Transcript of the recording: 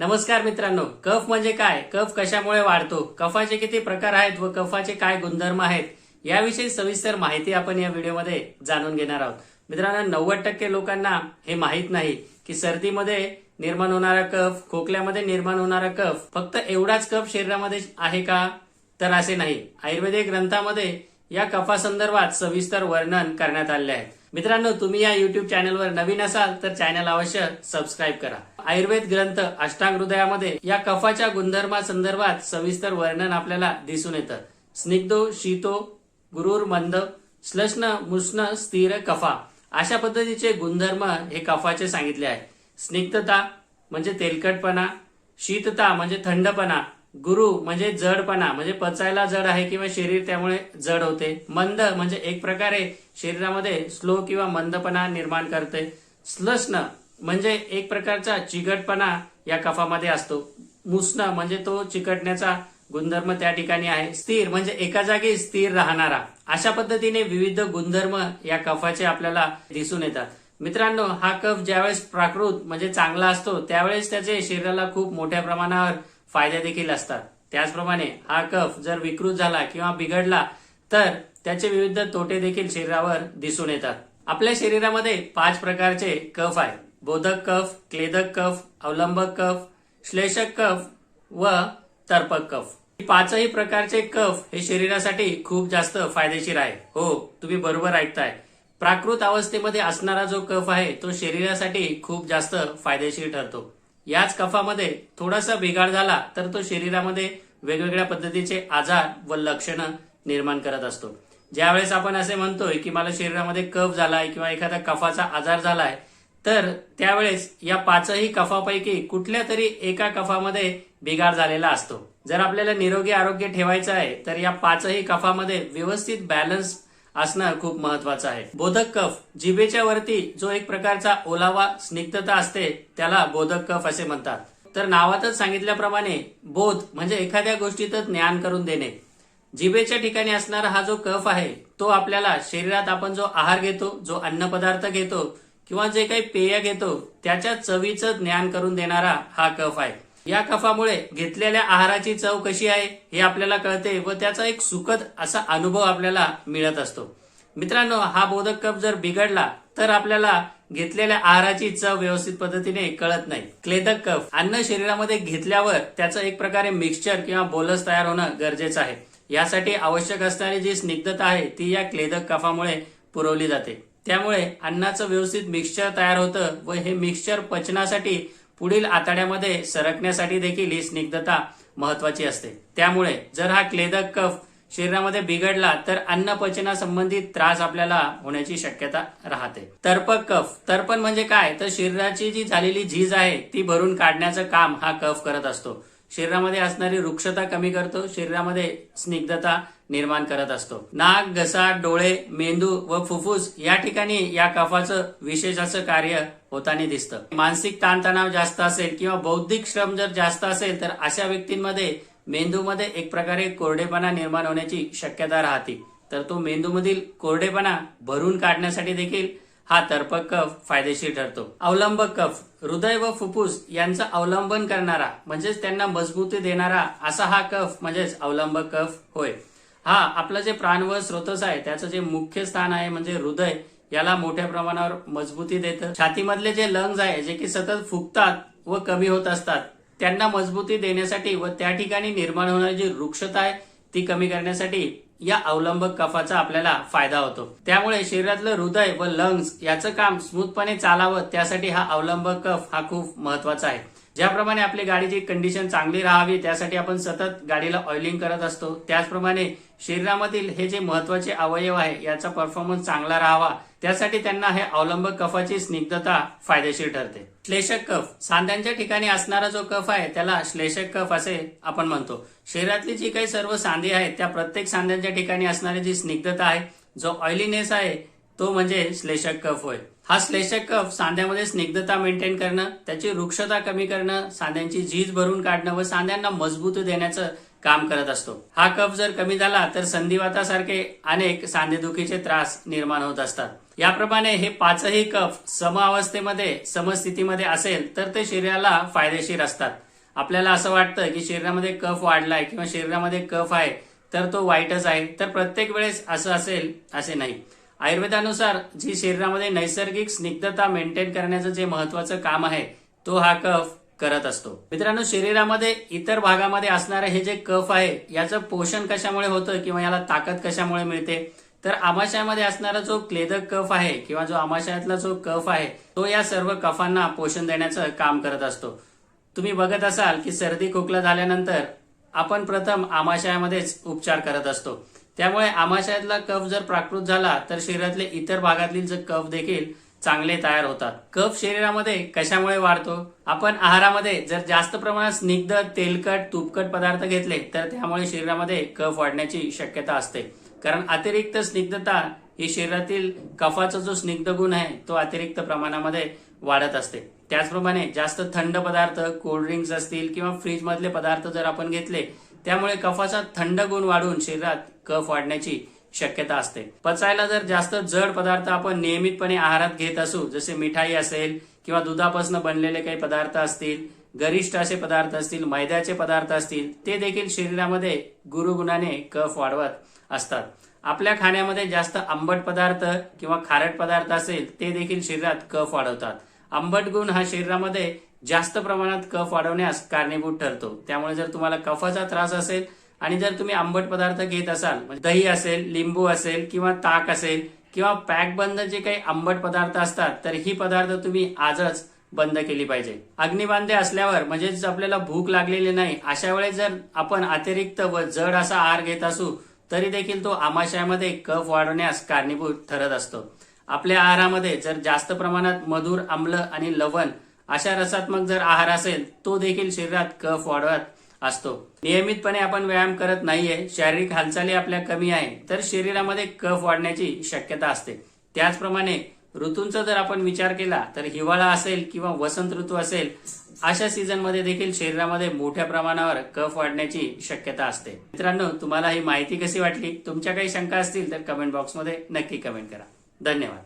नमस्कार मित्रांनो कफ म्हणजे काय? कफ कशामुळे वाढतो? कफाचे किती प्रकार आहेत व कफाचे काय गुणधर्म आहेत? याविषयी सविस्तर माहिती आपण या व्हिडिओमध्ये जाणून घेणार आहोत. मित्रांनो नव्वद टक्के लोकांना हे माहीत नाही की सर्दीमध्ये निर्माण होणारा कफ खोकल्यामध्ये निर्माण होणारा कफ फक्त एवढाच कफ शरीरामध्ये आहे का? तर असे नाही. आयुर्वेदिक ग्रंथामध्ये या कफासंदर्भात सविस्तर वर्णन करण्यात आले आहे. मित्रांनो तुम्ही या युट्यूब चॅनलवर नवीन असाल तर चॅनल अवश्य सबस्क्राईब करा. आयुर्वेद ग्रंथ अष्टांग हृदयामध्ये या कफाच्या गुणधर्मासंदर्भात सविस्तर वर्णन आपल्याला दिसून येतं. स्निग्धो शीतो गुरुर मंद श्लष्ण मुष्ण स्थिर कफा अशा पद्धतीचे गुणधर्म हे कफाचे सांगितले आहे. स्निग्धता म्हणजे तेलकटपणा शीतता म्हणजे थंडपणा गुरु म्हणजे जडपणा म्हणजे पचायला जड आहे किंवा शरीर त्यामुळे जड होते. मंद म्हणजे एक प्रकारे शरीरामध्ये स्लो किंवा मंदपणा निर्माण करते. श्लष्ण म्हणजे एक प्रकारचा चिकटपणा या कफामध्ये असतो. मुष्ण म्हणजे तो चिकटण्याचा गुणधर्म त्या ठिकाणी आहे. स्थिर म्हणजे एका जागी स्थिर राहणारा. अशा पद्धतीने विविध गुणधर्म या कफाचे आपल्याला दिसून येतात. मित्रांनो हा कफ ज्यावेळेस प्राकृत म्हणजे चांगला असतो त्यावेळेस त्याचे शरीराला खूप मोठ्या प्रमाणावर फायदे देखील असतात. त्याचप्रमाणे हा कफ जर विकृत झाला किंवा बिघडला तर त्याचे विविध तोटे देखील शरीरावर दिसून येतात. आपल्या शरीरामध्ये पाच प्रकारचे कफ आहे बोधक कफ क्लेदक कफ अवलंबक कफ श्लेषक कफ व तर्पक कफ. पाचही प्रकारचे कफ हे शरीरासाठी खूप जास्त फायदेशीर आहे. हो तुम्ही बरोबर ऐकताय. प्राकृत अवस्थेमध्ये असणारा जो कफ आहे तो शरीरासाठी खूप जास्त फायदेशीर ठरतो. याच कफामध्ये थोडासा बिघाड झाला तर तो शरीरामध्ये वेगवेगळ्या पद्धतीचे आजार व लक्षणं निर्माण करत असतो. ज्यावेळेस आपण असे म्हणतोय की मला शरीरामध्ये कफ झालाय किंवा एखादा कफाचा आजार झालाय तर त्यावेळेस या पाचही कफापैकी कुठल्या तरी एका कफामध्ये बिघाड झालेला असतो. जर आपल्याला निरोगी आरोग्य ठेवायचं आहे तर या पाचही कफामध्ये व्यवस्थित बॅलन्स असणं खूप महत्वाचं आहे. बोधक कफ जिभेच्या वरती जो एक प्रकारचा ओलावा स्निग्धता असते त्याला बोधक कफ असे म्हणतात. तर नावातच सांगितल्याप्रमाणे बोध म्हणजे एखाद्या गोष्टीतच ज्ञान करून देणे. जिभेच्या ठिकाणी असणारा हा जो कफ आहे तो आपल्याला शरीरात आपण जो आहार घेतो जो अन्नपदार्थ घेतो किंवा जे काही पेय घेतो त्याच्या चवीचं ज्ञान करून देणारा हा कफ आहे. या कफामुळे घेतलेल्या आहाराची चव कशी आहे हे आपल्याला कळते व त्याचा एक सुखद असा अनुभव आपल्याला मिळत असतो. मित्रांनो हा बोधक कप जर बिघडला तर आपल्याला घेतलेल्या आहाराची चव व्यवस्थित पद्धतीने कळत नाही. क्लेदक कफ अन्न शरीरामध्ये घेतल्यावर त्याचं एक प्रकारे मिक्सचर किंवा बोलस तयार होणं गरजेचं आहे. यासाठी आवश्यक असणारी जी स्निग्धता आहे ती या क्लेदक कफामुळे पुरवली जाते. त्यामुळे अन्नाचं व्यवस्थित मिक्सचर तयार होतं व हे मिक्सचर पचनासाठी पुढील आतड्यामध्ये सरकण्यासाठी देखील ही स्निग्धता महत्वाची असते. त्यामुळे जर हा क्लेदक कफ शरीरामध्ये बिघडला तर अन्न पचनासंबंधित त्रास आपल्याला होण्याची शक्यता राहते. तर्पक कफ तर्पण म्हणजे काय? तर शरीराची जी झालेली झीज आहे ती भरून काढण्याचं काम हा कफ करत असतो. शरीरामध्ये असणारी वृक्षता कमी करतो शरीरामध्ये स्निग्धता निर्माण करत असतो. नाक घसा डोळे मेंदू व फुफ्फुस या ठिकाणी या कफाचं विशेष असं कार्य होताना दिसतं. मानसिक ताणतणाव जास्त असेल किंवा बौद्धिक श्रम जर जास्त असेल तर अशा व्यक्तींमध्ये मेंदूमध्ये एक प्रकारे कोरडेपणा निर्माण होण्याची शक्यता राहते. तर तो मेंदूमधील कोरडेपणा भरून काढण्यासाठी देखील हा तर्पक कफ फायदेशीर ठरतो. अवलंब कफ हृदय व फुफ्फुस यांचं अवलंबन करणारा म्हणजेच त्यांना मजबूती देणारा असा हा कफ म्हणजेच अवलंब कफ होय. हा आपलं जे प्राण व स्रोतस आहे त्याचं जे मुख्य स्थान आहे म्हणजे हृदय याला मोठ्या प्रमाणावर मजबूती देतं. छातीमधले जे लंग्स आहे जे की सतत फुगतात व कमी होत असतात त्यांना मजबूती देण्यासाठी व त्या ठिकाणी निर्माण होणारी जी वृक्षता आहे ती कमी करण्यासाठी या अवलंबक कफाचा आपल्याला फायदा होतो. त्यामुळे शरीरातलं हृदय व लंग्स याचं काम स्मूथपणे चालावं त्यासाठी हा अवलंबक कफ हा खूप महत्त्वाचा आहे. ज्याप्रमाणे आपली गाडीची कंडिशन चांगली राहावी त्यासाठी आपण सतत गाडीला ऑइलिंग करत असतो. त्याचप्रमाणे शरीरामधील हे जे महत्त्वाचे अवयव आहे याचा परफॉर्मन्स चांगला राहावा. त्यासाठी त्यांना हे अवलंबक कफाची स्निग्धता फायदेशीर ठरते. श्लेषक कफ सांध्यांच्या ठिकाणी असणारा जो कफ आहे त्याला श्लेषक कफ असे आपण म्हणतो. शरीरातली जी काही सर्व सांधी आहेत त्या प्रत्येक सांध्यांच्या ठिकाणी असणारी जी स्निग्धता आहे जो ऑइलीनेस आहे तो म्हणजे श्लेषक कफ होय. हा श्लेषक कफ सांध्यामध्ये स्निग्धता मेंटेन करणं त्याची वृक्षता कमी करणं सांध्यांची झीज भरून काढणं व सांध्यांना मजबूत देण्याचं काम करत असतो. हा कफ जर कमी झाला तर संधिवातासारखे अनेक सांधेदुखीचे त्रास निर्माण होत असतात. याप्रमाणे हे पाचही कफ सम अवस्थेमध्ये समस्थितीमध्ये असेल तर ते शरीराला फायदेशीर असतात. आपल्याला असं वाटतं की शरीरामध्ये कफ वाढलाय किंवा शरीरामध्ये कफ आहे तर तो वाईटच आहे. तर प्रत्येक वेळेस असं असेल असे नाही. आयुर्वेदानुसार जी शरीरामध्ये नैसर्गिक स्निग्धता मेंटेन करण्याचं जे महत्वाचं काम आहे तो हा कफ करत असतो. मित्रांनो शरीरामध्ये इतर भागामध्ये असणारे हे जे कफ आहे याचं पोषण कशामुळे होतं किंवा याला ताकद कशामुळे मिळते? तर आमाशयामध्ये असणारा जो क्लेदक कफ आहे किंवा जो आमाशयातला जो कफ आहे तो या सर्व कफांना पोषण देण्याचं काम करत असतो. तुम्ही बघत असाल की सर्दी खोकला झाल्यानंतर आपण प्रथम आमाशयामध्येच उपचार करत असतो. त्यामुळे आमाशयातला कफ जर प्राकृत झाला तर शरीरातले इतर भागातील जे कफ देखील चांगले तयार होतात. कफ शरीरामध्ये कशामुळे वाढतो? आपण आहारामध्ये जर जास्त प्रमाणात स्निग्ध तेलकट तुपकट पदार्थ घेतले तर त्यामुळे शरीरामध्ये कफ वाढण्याची शक्यता असते. कारण अतिरिक्त स्निग्धता ही शरीरातील कफाचा जो स्निग्ध गुण आहे तो अतिरिक्त प्रमाणामध्ये वाढत असते. त्याचप्रमाणे जास्त थंड पदार्थ कोल्ड्रिंक्स असतील किंवा फ्रीजमधले पदार्थ जर आपण घेतले त्यामुळे कफाचा थंड गुण वाढून शरीरात कफ वाढण्याची शक्यता असते. पचायला जर जास्त जड पदार्थ आपण नियमितपणे आहारात घेत असू जसे मिठाई असेल किंवा दुधापासून बनलेले काही पदार्थ असतील गरिष्ठ असे पदार्थ असतील मैद्याचे पदार्थ असतील ते देखील शरीरामध्ये गुरुगुणाने कफ वाढवत असतात. आपल्या खाण्यामध्ये जास्त आंबट पदार्थ किंवा खारट पदार्थ असेल ते देखील शरीरात कफ वाढवतात. आंबट गुण हा शरीरामध्ये जास्त प्रमाणात कफ वाढवण्यास कारणीभूत ठरतो. त्यामुळे जर तुम्हाला कफाचा त्रास असेल आणि जर तुम्ही आंबट पदार्थ घेत असाल म्हणजे दही असेल लिंबू असेल किंवा ताक असेल किंवा पॅक बंद जे काही आंबट पदार्थ असतात तर ही पदार्थ तुम्ही आजच बंद केली पाहिजे. अग्निबांधे असल्यावर म्हणजेच आपल्याला भूक लागलेली नाही अशा वेळेस जर आपण अतिरिक्त व जड असा आहार घेत असू तरी देखील तो आमाशयामध्ये कफ वाढवण्यास कारणीभूत ठरत असतो. आपल्या आहारामध्ये जर जास्त प्रमाणात मधुर आम्ल आणि लवण अशा रसात्मक जर आहार असेल तो देखील शरीरात कफ वाढवत असतो. नियमितपणे आपण व्यायाम करत नाहीये शारीरिक हालचाली आपल्या कमी आहे तर शरीरामध्ये कफ वाढण्याची शक्यता असते. त्याचप्रमाणे ऋतूंचा जर आपण विचार केला तर हिवाळा असेल किंवा वसंत ऋतू असेल अशा सीझनमध्ये देखील शरीरामध्ये मोठ्या प्रमाणावर कफ वाढण्याची शक्यता असते. मित्रांनो तुम्हाला ही माहिती कशी वाटली? तुमच्या काही शंका असतील तर कमेंट बॉक्समध्ये नक्की कमेंट करा. धन्यवाद.